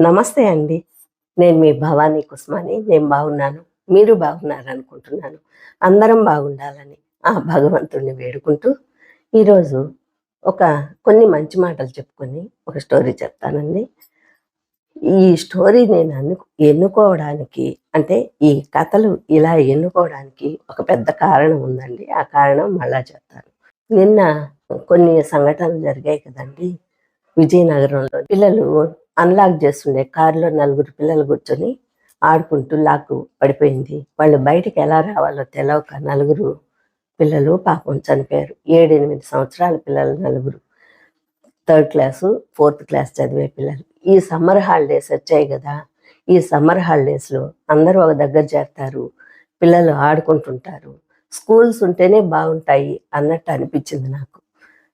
నమస్తే అండి. నేను మీ భవానీ కుస్మాని. నేను బాగున్నాను. మీరు బాగున్నారనుకుంటున్నాను. అందరం బాగుండాలని ఆ భగవంతుడిని వేడుకుంటూ ఈరోజు ఒక కొన్ని మంచి మాటలు చెప్పుకొని ఒక స్టోరీ చెప్తానండి. ఈ స్టోరీ నేను అను ఎన్నుకోవడానికి అంటే ఈ కథలు ఇలా ఎన్నుకోవడానికి ఒక పెద్ద కారణం ఉందండి. ఆ కారణం మళ్ళా చెప్తాను. నిన్న కొన్ని సంఘటనలు జరిగాయి కదండి. విజయనగరంలో పిల్లలు అన్లాక్ చేస్తుండే. కారులో నలుగురు పిల్లలు కూర్చొని ఆడుకుంటూ లాక్ పడిపోయింది. వాళ్ళు బయటికి ఎలా రావాలో తెలవక నలుగురు పిల్లలు పాపం చనిపోయారు. ఏడెనిమిది సంవత్సరాల పిల్లలు నలుగురు. థర్డ్ క్లాసు ఫోర్త్ క్లాస్ చదివే పిల్లలు. ఈ సమ్మర్ హాలిడేస్ వచ్చాయి కదా. ఈ సమ్మర్ హాలిడేస్లో అందరూ ఒక దగ్గర చేరతారు. పిల్లలు ఆడుకుంటుంటారు. స్కూల్స్ ఉంటేనే బాగుంటాయి అన్నట్టు అనిపించింది నాకు.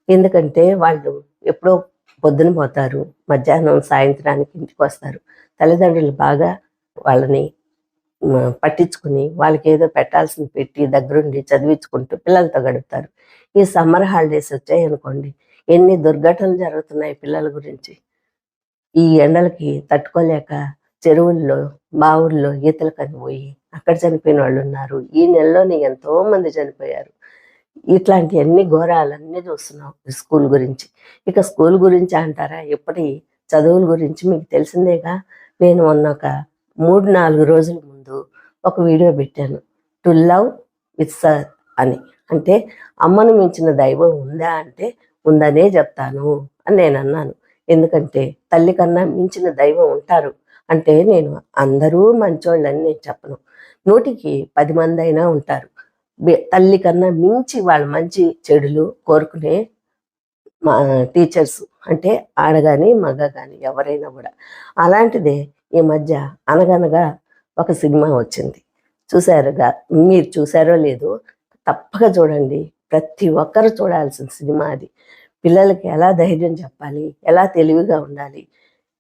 ఎందుకంటే వాళ్ళు ఎప్పుడో పొద్దున పోతారు మధ్యాహ్నం సాయంత్రానికి ఇంటికి వస్తారు. తల్లిదండ్రులు బాగా వాళ్ళని పట్టించుకుని వాళ్ళకి ఏదో పెట్టాల్సింది పెట్టి దగ్గరుండి చదివించుకుంటూ పిల్లలతో గడుపుతారు. ఈ సమ్మర్ హాలిడేస్ వచ్చాయి అనుకోండి ఎన్ని దుర్ఘటనలు జరుగుతున్నాయి పిల్లల గురించి. ఈ ఎండలకి తట్టుకోలేక చెరువుల్లో బావుల్లో ఈతలకని పోయి అక్కడ చనిపోయిన వాళ్ళు ఉన్నారు. ఈ నెలలోనే ఎంతో మంది చనిపోయారు. ఇట్లాంటి అన్ని ఘోరాలన్నీ చూస్తున్నాం స్కూల్ గురించి. ఇక స్కూల్ గురించి అంటారా? ఎప్పటి చదువుల గురించి మీకు తెలిసిందేగా? నేను మొన్న ఒక మూడు నాలుగు రోజుల ముందు ఒక వీడియో పెట్టాను. టు లవ్ విత్ సర్ అని. అంటే అమ్మను మించిన దైవం ఉందా అంటే ఉందనే చెప్తాను అని నేను అన్నాను. ఎందుకంటే తల్లి కన్నా మించిన దైవం ఉంటారు. అంటే నేను అందరూ మంచోళ్ళని నేను చెప్పను. నూటికి పది మంది అయినా ఉంటారు. తల్లి కన్నా మించి వాళ్ళ మంచి చెడులు కోరుకునే మా టీచర్స్ అంటే ఆడగాని మగ కానీ ఎవరైనా కూడా. అలాంటిదే ఈ మధ్య అనగనగా ఒక సినిమా వచ్చింది. చూసారుగా మీరు చూసారో లేదో తప్పక చూడండి. ప్రతి ఒక్కరు చూడాల్సిన సినిమా అది. పిల్లలకి ఎలా ధైర్యం చెప్పాలి ఎలా తెలివిగా ఉండాలి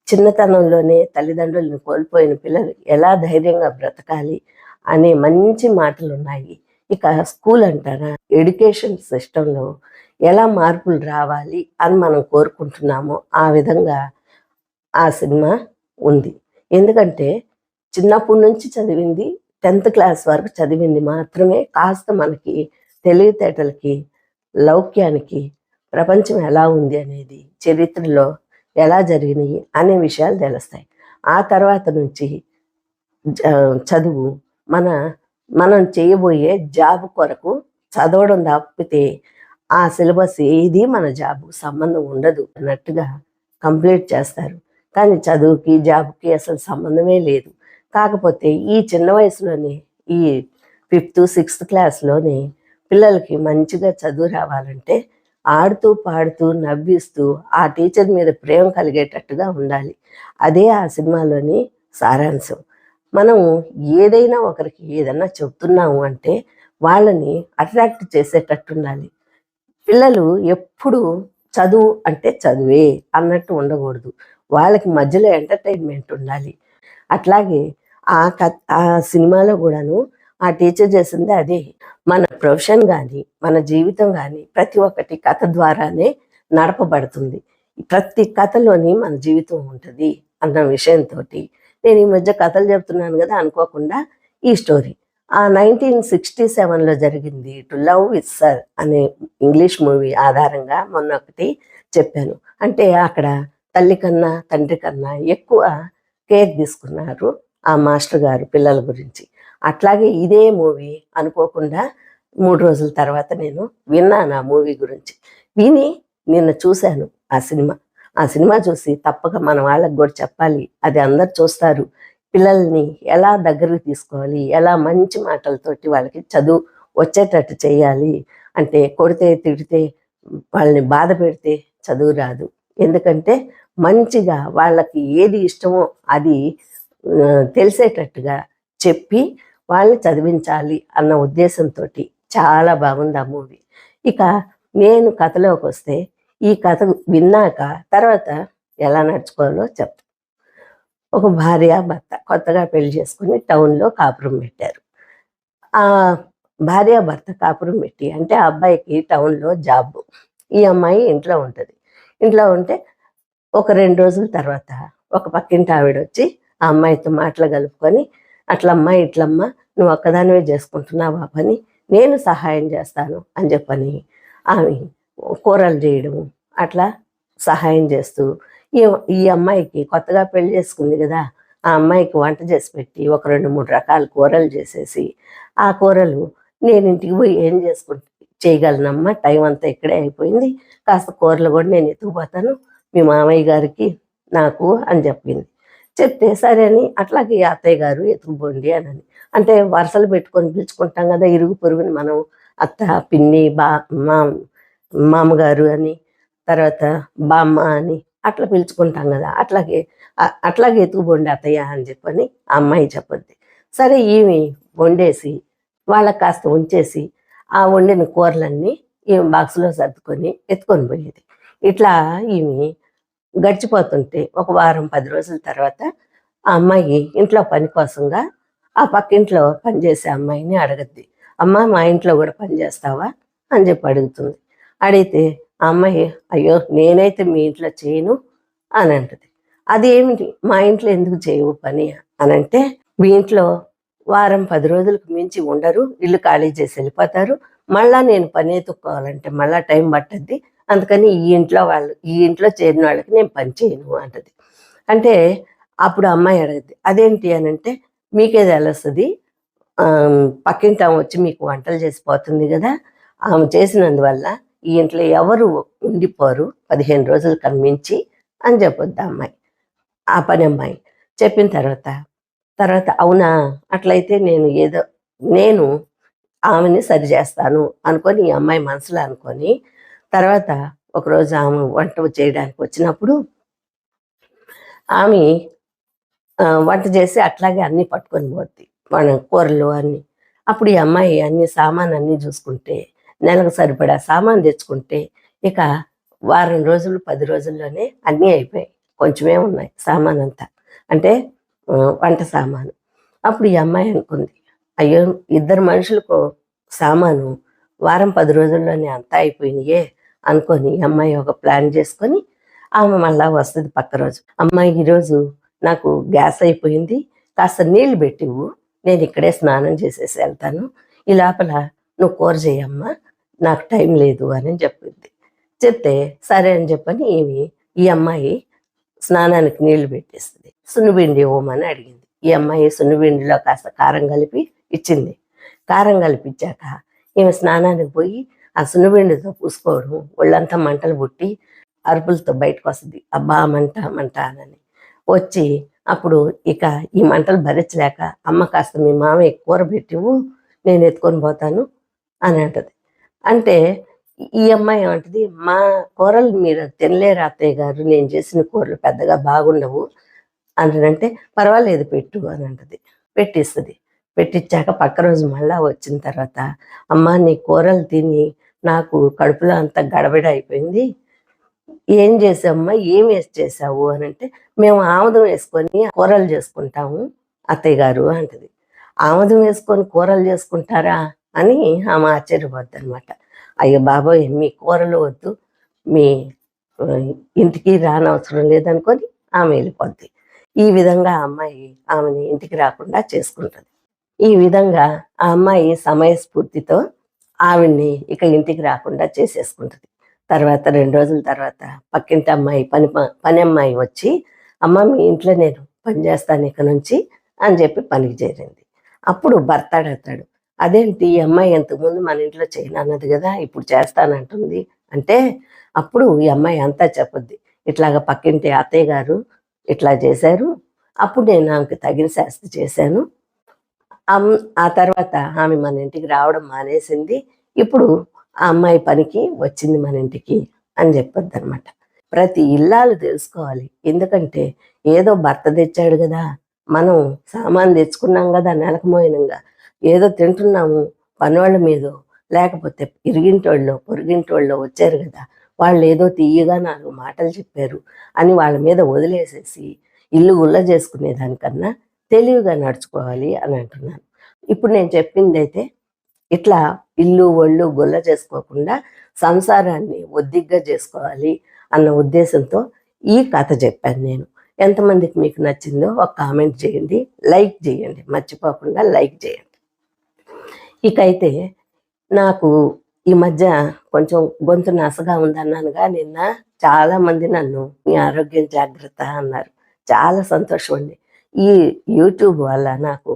చిన్నతనంలోనే తల్లిదండ్రులను కోల్పోయిన పిల్లలు ఎలా ధైర్యంగా బ్రతకాలి అనే మంచి మాటలు ఉన్నాయి ఇక స్కూల్ అంటారా ఎడ్యుకేషన్ సిస్టంలో ఎలా మార్పులు రావాలి అని మనం కోరుకుంటున్నామో ఆ విధంగా ఆ సినిమా ఉంది. ఎందుకంటే చిన్నప్పటి నుంచి చదివింది టెన్త్ క్లాస్ వరకు చదివింది మాత్రమే కాస్త మనకి తెలివితేటలకి లౌక్యానికి ప్రపంచం ఎలా ఉంది అనేది చరిత్రలో ఎలా జరిగినాయి అనే విషయాలు తెలుస్తాయి. ఆ తర్వాత నుంచి చదువు మన మనం చేయబోయే జాబ్ కొరకు చదవడం తప్పితే ఆ సిలబస్ ఏది మన జాబ్కు సంబంధం ఉండదు అన్నట్టుగా కంప్లీట్ చేస్తారు. కానీ చదువుకి జాబ్కి అసలు సంబంధమే లేదు. కాకపోతే ఈ చిన్న వయసులోనే ఈ ఫిఫ్త్ సిక్స్త్ క్లాస్లోనే పిల్లలకి మంచిగా చదువు రావాలంటే ఆడుతూ పాడుతూ నవ్విస్తూ ఆ టీచర్ మీద ప్రేమ కలిగేటట్టుగా ఉండాలి. అదే ఆ సినిమాలోని సారాంశం. మనం ఏదైనా ఒకరికి ఏదైనా చెప్తున్నాము అంటే వాళ్ళని అట్రాక్ట్ చేసేటట్టు ఉండాలి. పిల్లలు ఎప్పుడు చదువు అంటే చదువే అన్నట్టు ఉండకూడదు. వాళ్ళకి మధ్యలో ఎంటర్టైన్మెంట్ ఉండాలి. అట్లాగే ఆ కథ ఆ సినిమాలో కూడాను ఆ టీచర్ చేసింది అదే. మన ప్రొఫెషన్ కానీ మన జీవితం కానీ ప్రతి ఒక్కటి కథ ద్వారానే నడపబడుతుంది. ప్రతి కథలోని మన జీవితం ఉంటుంది అన్న విషయంతో నేను ఈ మధ్య కథలు చెప్తున్నాను కదా అనుకోకుండా ఈ స్టోరీ. ఆ నైన్టీన్ సిక్స్టీ సెవెన్లో జరిగింది టు లవ్ విత్ సర్ అనే ఇంగ్లీష్ మూవీ ఆధారంగా మొన్న ఒకటి చెప్పాను. అంటే అక్కడ తల్లి కన్నా తండ్రి కన్నా ఎక్కువ కేర్ తీసుకున్నారు ఆ మాస్టర్ గారు పిల్లల గురించి. అట్లాగే ఇదే మూవీ అనుకోకుండా మూడు రోజుల తర్వాత నేను విన్నాను ఆ మూవీ గురించి. విని నిన్న చూశాను ఆ సినిమా. ఆ సినిమా చూసి తప్పక మన వాళ్ళకి కూడా చెప్పాలి. అది అందరు చూస్తారు. పిల్లల్ని ఎలా దగ్గరకు తీసుకోవాలి? ఎలా మంచి మాటలతోటి వాళ్ళకి చదువు వచ్చేటట్టు చేయాలి? అంటే కొడితే తిడితే వాళ్ళని బాధ పెడితే చదువు రాదు. ఎందుకంటే మంచిగా వాళ్ళకి ఏది ఇష్టమో అది తెలిసేటట్టుగా చెప్పి వాళ్ళని చదివించాలి అన్న ఉద్దేశంతో చాలా బాగుంది ఆ మూవీ. ఇక నేను కథలోకి వస్తే ఈ కథ విన్నాక తర్వాత ఎలా నడుచుకోవాలో చెప్తాను ఒక భార్య భర్త కొత్తగా పెళ్ళి చేసుకుని టౌన్లో కాపురం పెట్టారు. ఆ భార్య భర్త కాపురం పెట్టి అంటే ఆ అబ్బాయికి టౌన్లో జాబ్. ఈ అమ్మాయి ఇంట్లో ఉంటుంది. ఇంట్లో ఉంటే ఒక రెండు రోజుల తర్వాత ఒక పక్కింటి ఆవిడ వచ్చి ఆ అమ్మాయితో మాటలు కలుపుకొని అట్లమ్మా ఇట్లమ్మా నువ్వు ఒక్కదానివే చేసుకుంటున్నావా పని? నేను సహాయం చేస్తాను అని చెప్పని ఆమె కూరలు చేయడం అట్లా సహాయం చేస్తూ ఈ ఈ అమ్మాయికి కొత్తగా పెళ్ళి చేసుకుంది కదా ఆ అమ్మాయికి వంట చేసి పెట్టి ఒక రెండు మూడు రకాల కూరలు చేసేసి ఆ కూరలు నేను ఇంటికి పోయి ఏం చేసుకుంటా చేయగలనమ్మా టైం అంతా ఇక్కడే అయిపోయింది కాస్త కూరలు కూడా నేను ఎత్తుకుపోతాను మీ మామయ్య గారికి నాకు అని చెప్పింది చెప్తే సరే అని అట్లాగే ఈ అత్తయ్య గారు ఎత్తుకుపోండి అని అని. అంటే వరుసలు పెట్టుకొని పిలుచుకుంటాం కదా ఇరుగు పొరుగుని మనం అత్త పిన్ని బా మా మామగారు అని తర్వాత బామ్మ అని అట్లా పిలుచుకుంటాం కదా. అట్లాగే అట్లాగే ఎత్తుకుపోండి అత్తయ్య అని చెప్పని ఆ అమ్మాయి చెప్పొద్ది. సరే ఈమె వండేసి వాళ్ళకి కాస్త ఉంచేసి ఆ వండిన కూరలన్నీ ఈమె బాక్స్లో సర్దుకొని ఎత్తుకొని పోయేది. ఇట్లా ఈమె గడిచిపోతుంటే ఒక వారం పది రోజుల తర్వాత ఆ అమ్మాయి ఇంట్లో పని కోసంగా ఆ పక్కింట్లో పనిచేసే అమ్మాయిని అడగద్ది. అమ్మ మా ఇంట్లో కూడా పని చేస్తావా? అని చెప్పి అడుగుతుంది. అడిగితే అమ్మాయి అయ్యో నేనైతే మీ ఇంట్లో చేయను అని అంటది. అది ఏమిటి? మా ఇంట్లో ఎందుకు చేయవు పని? అని అంటే మీ ఇంట్లో వారం పది రోజులకు మించి ఉండరు ఇల్లు ఖాళీ చేసి వెళ్ళిపోతారు. మళ్ళా నేను పని ఎత్తుక్కోవాలంటే మళ్ళా టైం పట్టద్ది. అందుకని ఈ ఇంట్లో వాళ్ళు ఈ ఇంట్లో చేరిన వాళ్ళకి నేను పని చేయను అంటది. అంటే అప్పుడు అమ్మాయి అడగద్ది అదేంటి? అని అంటే మీకే తెలుస్తుంది? పక్కింటి ఆమె వచ్చి మీకు వంటలు చేసిపోతుంది కదా ఆమె చేసినందువల్ల ఇంట్లో ఎవరు ఉండిపోరు పదిహేను రోజులు కనిపించి అని చెప్పొద్దు అమ్మాయి? ఆ పని అమ్మాయి చెప్పిన తర్వాత తర్వాత అవునా? అట్లయితే నేను ఏదో నేను ఆమెని సరి చేస్తాను అనుకొని ఈ అమ్మాయి మనసులో అనుకొని తర్వాత ఒకరోజు ఆమె వంట చేయడానికి వచ్చినప్పుడు ఆమె వంట చేసి అట్లాగే అన్ని పట్టుకొని పోద్ది. మన కూరలు అన్నీ. అప్పుడు ఈ అమ్మాయి అన్ని సామాన్ అన్నీ చూసుకుంటే నెలకు సరిపడా సామాన్ తెచ్చుకుంటే ఇక వారం రోజులు పది రోజుల్లోనే అన్నీ అయిపోయాయి. కొంచెమే ఉన్నాయి సామాన్ అంతా అంటే వంట సామాను. అప్పుడు ఈ అమ్మాయి అనుకుంది అయ్యో ఇద్దరు మనుషులకు సామాను వారం పది రోజుల్లోనే అంతా అయిపోయినాయే అనుకొని అమ్మాయి ఒక ప్లాన్ చేసుకొని ఆమె మళ్ళా వస్తుంది పక్క రోజు. అమ్మాయి ఈరోజు నాకు గ్యాస్ అయిపోయింది కాస్త నీళ్ళు పెట్టివు నేను ఇక్కడే స్నానం చేసేసి వెళ్తాను. ఈ లోపల నువ్వు కూర చేయమ్మా నాకు టైం లేదు అని చెప్పింది. చెప్తే సరే అని చెప్పని ఈమె ఈ అమ్మాయి స్నానానికి నీళ్ళు పెట్టేస్తుంది సున్నిపిండి ఇవ్వమని అడిగింది. ఈ అమ్మాయి సున్నిపిండిలో కాస్త కారం కలిపి ఇచ్చింది. కారం కలిపించాక ఈమె స్నానానికి పోయి ఆ సున్నిపిండితో పూసుకోవడం ఒళ్ళంతా మంటలు పుట్టి అరుపులతో బయటకు వస్తుంది. అబ్బా మంట మంట అని వచ్చి అప్పుడు ఇక ఈ మంటలు భరించలేక అమ్మ కాస్త మీ మామయ్య కూర పెట్టివు నేను ఎత్తుకొని పోతాను అని అంటది. అంటే ఈ అమ్మాయి ఏమంటది మా కూరలు మీరు తినలేరు అత్తయ్య గారు నేను చేసిన కూరలు పెద్దగా బాగుండవు అంటే పర్వాలేదు పెట్టు అని అంటది. పెట్టిస్తుంది. పెట్టించాక పక్క రోజు మళ్ళా వచ్చిన తర్వాత అమ్మ నీ కూరలు తిని నాకు కడుపులో అంత గడబడి అయిపోయింది. ఏం చేసావమ్మా? ఏం వేసి చేసావు? అని అంటే మేము ఆముదం వేసుకొని కూరలు చేసుకుంటాము అత్తయ్య గారు అంటది. ఆముదం వేసుకొని కూరలు చేసుకుంటారా? అని ఆమె ఆశ్చర్యపోద్ది అనమాట అయ్యో బాబోయ్ మీ కూరలు వద్దు మీ ఇంటికి రానవసరం లేదనుకొని ఆమె వెళ్ళిపోద్ది. ఈ విధంగా ఆ అమ్మాయి ఆమెని ఇంటికి రాకుండా చేసుకుంటుంది. ఈ విధంగా ఆ అమ్మాయి సమయస్ఫూర్తితో ఆవిడ్ని ఇక ఇంటికి రాకుండా చేసేసుకుంటుంది. తర్వాత రెండు రోజుల తర్వాత పక్కింటి అమ్మాయి పని పని అమ్మాయి వచ్చి అమ్మ మీ ఇంట్లో నేను పని చేస్తాను ఇక నుంచి అని చెప్పి పనికి చేరింది. అప్పుడు భర్త అడుగుతాడు అదేంటి ఈ అమ్మాయి ఇంతకుముందు మన ఇంట్లో చేయను అన్నది కదా ఇప్పుడు చేస్తానంటుంది. అంటే అప్పుడు ఈ అమ్మాయి అంతా చెప్పొద్ది. ఇట్లాగ పక్కింటి అత్తయ్య గారు ఇట్లా చేశారు. అప్పుడు నేను ఆమెకి తగిన శాస్తి చేశాను. అమ్- ఆ తర్వాత ఆమె మన ఇంటికి రావడం మానేసింది. ఇప్పుడు ఆ అమ్మాయి పనికి వచ్చింది మన ఇంటికి అని చెప్పొద్దు అనమాట ప్రతి ఇల్లాలు తెలుసుకోవాలి. ఎందుకంటే ఏదో భర్త తెచ్చాడు కదా మనం సామాన్ తెచ్చుకున్నాం కదా నెలకమోయినంగా ఏదో తింటున్నాము పనివాళ్ళ మీద. లేకపోతే ఇరిగింటోళ్ళు పొరిగింటోళ్ళు వచ్చారు కదా వాళ్ళు ఏదో తీయగా నాలుగు మాటలు చెప్పారు అని వాళ్ళ మీద వదిలేసేసి ఇల్లు గుల్ల చేసుకునేదానికన్నా తెలివిగా నడుచుకోవాలి అని అంటున్నాను. ఇప్పుడు నేను చెప్పింది అయితే ఇట్లా ఇల్లు ఒళ్ళు గుల్ల చేసుకోకుండా సంసారాన్ని ఒద్దిగ్గా చేసుకోవాలి అన్న ఉద్దేశంతో ఈ కథ చెప్పాను నేను. ఎంతమందికి మీకు నచ్చిందో ఒక కామెంట్ చేయండి లైక్ చేయండి మర్చిపోకుండా లైక్ చేయండి. ఇకైతే నాకు ఈ మధ్య కొంచెం గొంతు నసగా ఉందన్నానుగా నిన్న చాలా మంది నన్ను మీ ఆరోగ్యం జాగ్రత్త అన్నారు. చాలా సంతోషం అండి ఈ యూట్యూబ్ వల్ల నాకు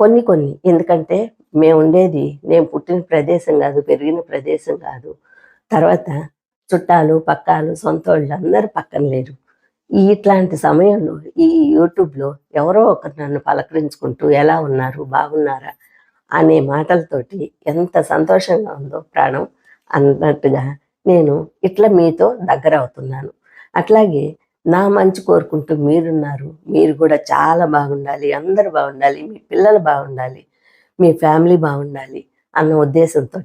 కొన్ని కొన్ని ఎందుకంటే మేము ఉండేది నేను పుట్టిన ప్రదేశం కాదు పెరిగిన ప్రదేశం కాదు. తర్వాత చుట్టాలు పక్కాలు సొంత వాళ్ళు అందరూ పక్కన లేరు. ఇట్లాంటి సమయంలో ఈ యూట్యూబ్లో ఎవరో ఒకరు నన్ను పలకరించుకుంటూ ఎలా ఉన్నారు బాగున్నారా అనే మాటలతోటి ఎంత సంతోషంగా ఉందో ప్రాణం అన్నట్టుగా నేను ఇట్లా మీతో దగ్గర అవుతున్నాను. అట్లాగే నా మంచి కోరుకుంటూ మీరున్నారు. మీరు కూడా చాలా బాగుండాలి. అందరూ బాగుండాలి. మీ పిల్లలు బాగుండాలి. మీ ఫ్యామిలీ బాగుండాలి అన్న ఉద్దేశంతో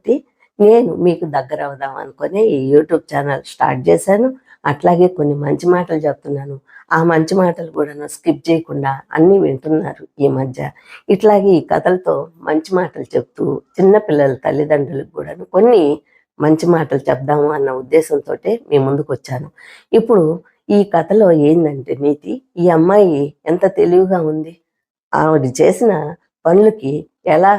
నేను మీకు దగ్గర అవుదాం అనుకునే ఈ యూట్యూబ్ ఛానల్ స్టార్ట్ చేశాను. అట్లాగే కొన్ని మంచి మాటలు చెప్తున్నాను. ఆ మంచి మాటలు కూడాను స్కిప్ చేయకుండా అన్నీ వింటున్నారు ఈ మధ్య. ఇట్లాగే ఈ కథలతో మంచి మాటలు చెప్తూ చిన్న పిల్లల తల్లిదండ్రులకు కూడాను కొన్ని మంచి మాటలు చెప్దాము అన్న ఉద్దేశంతో మీ ముందుకు వచ్చాను ఇప్పుడు ఈ కథలో ఏంటంటే నీతి ఈ అమ్మాయి ఎంత తెలివిగా ఉంది? ఆవిడ చేసిన పనులకి ఎలా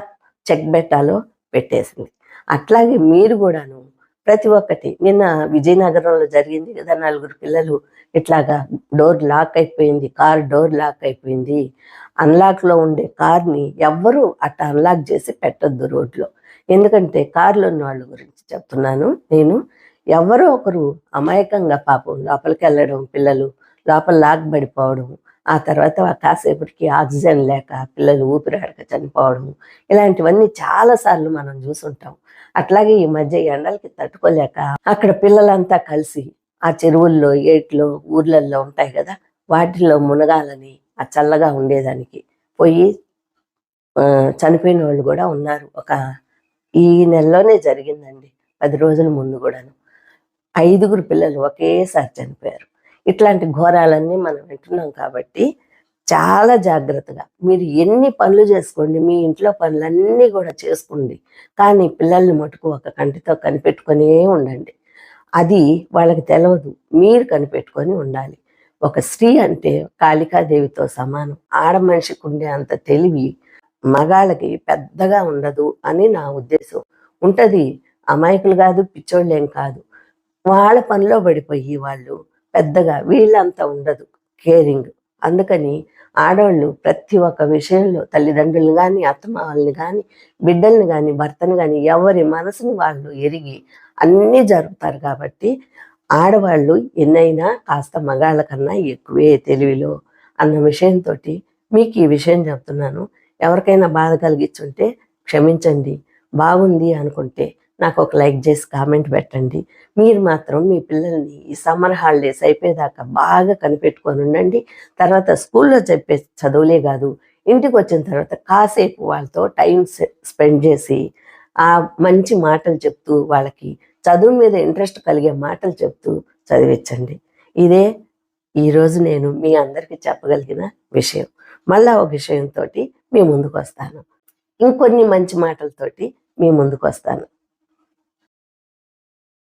చెక్ పెట్టాలో పెట్టేసింది. అట్లాగే మీరు కూడాను ప్రతి ఒక్కటి. నిన్న విజయనగరంలో జరిగింది కదా నలుగురు పిల్లలు ఇట్లాగా డోర్ లాక్ అయిపోయింది కార్ డోర్ లాక్ అయిపోయింది. అన్లాక్లో ఉండే కార్ని ఎవ్వరూ అట్లా అన్లాక్ చేసి పెట్టద్దు రోడ్లో. ఎందుకంటే కార్లో ఉన్న వాళ్ళ గురించి చెప్తున్నాను నేను. ఎవరో ఒకరు అమాయకంగా పాపం లోపలికి వెళ్ళడం పిల్లలు లోపల లాక్ పడిపోవడం ఆ తర్వాత కాసేపటికి ఆక్సిజన్ లేక పిల్లలు ఊపిరాడక చనిపోవడం ఇలాంటివన్నీ చాలాసార్లు మనం చూసుంటాం. అట్లాగే ఈ మధ్య ఎండలకి తట్టుకోలేక అక్కడ పిల్లలంతా కలిసి ఆ చెరువుల్లో ఏట్లో ఊర్లల్లో ఉంటాయి కదా వాటిల్లో మునగాలని ఆ చల్లగా ఉండేదానికి పోయి చనిపోయిన వాళ్ళు కూడా ఉన్నారు. ఒక ఈ నెలలోనే జరిగిందండి. పది రోజుల ముందు కూడాను. ఐదుగురు పిల్లలు ఒకేసారి చనిపోయారు. ఇట్లాంటి ఘోరాలన్నీ మనం వింటున్నాం కాబట్టి చాలా జాగ్రత్తగా. మీరు ఎన్ని పనులు చేసుకోండి మీ ఇంట్లో పనులన్నీ కూడా చేసుకోండి. కానీ పిల్లల్ని మటుకు ఒక కంటితో కనిపెట్టుకునే ఉండండి. అది వాళ్ళకి తెలియదు మీరు కనిపెట్టుకొని ఉండాలి. ఒక స్త్రీ అంటే కాళికాదేవితో సమానం. ఆడ మనిషికి ఉండే అంత తెలివి మగాళ్ళకి పెద్దగా ఉండదు అని నా ఉద్దేశం. ఉంటుంది. అమాయకులు కాదు పిచ్చోళ్ళేం కాదు. వాళ్ళ పనిలో పడిపోయి వాళ్ళు పెద్దగా వీళ్ళంతా ఉండదు. కేరింగ్. అందుకని ఆడవాళ్ళు ప్రతి ఒక్క విషయంలో తల్లిదండ్రులు కానీ అత్తమావల్ని కానీ బిడ్డల్ని కానీ భర్తని కానీ ఎవరి మనసుని వాళ్ళు ఎరిగి అన్నీ జరుపుతారు కాబట్టి ఆడవాళ్ళు ఎన్నైనా కాస్త మగాళ్ళ కన్నా ఎక్కువే తెలివిలో అన్న విషయంతో మీకు ఈ విషయం చెప్తున్నాను. ఎవరికైనా బాధ కలిగించుంటే క్షమించండి. బాగుంది అనుకుంటే నాకు ఒక లైక్ చేసి కామెంట్ పెట్టండి. మీరు మాత్రం మీ పిల్లల్ని ఈ సమ్మర్ హాలిడేస్ అయిపోయేదాకా బాగా కనిపెట్టుకొని ఉండండి. తర్వాత స్కూల్లో చెప్పే చదువులే కాదు ఇంటికి వచ్చిన తర్వాత కాసేపు వాళ్ళతో టైం స్పెండ్ చేసి ఆ మంచి మాటలు చెప్తూ వాళ్ళకి చదువు మీద ఇంట్రెస్ట్ కలిగే మాటలు చెప్తూ చదివించండి. ఇదే ఈరోజు నేను మీ అందరికీ చెప్పగలిగిన విషయం. మళ్ళా ఒక విషయంతో మీ ముందుకు వస్తాను. ఇంకొన్ని మంచి మాటలతోటి మీ ముందుకు వస్తాను.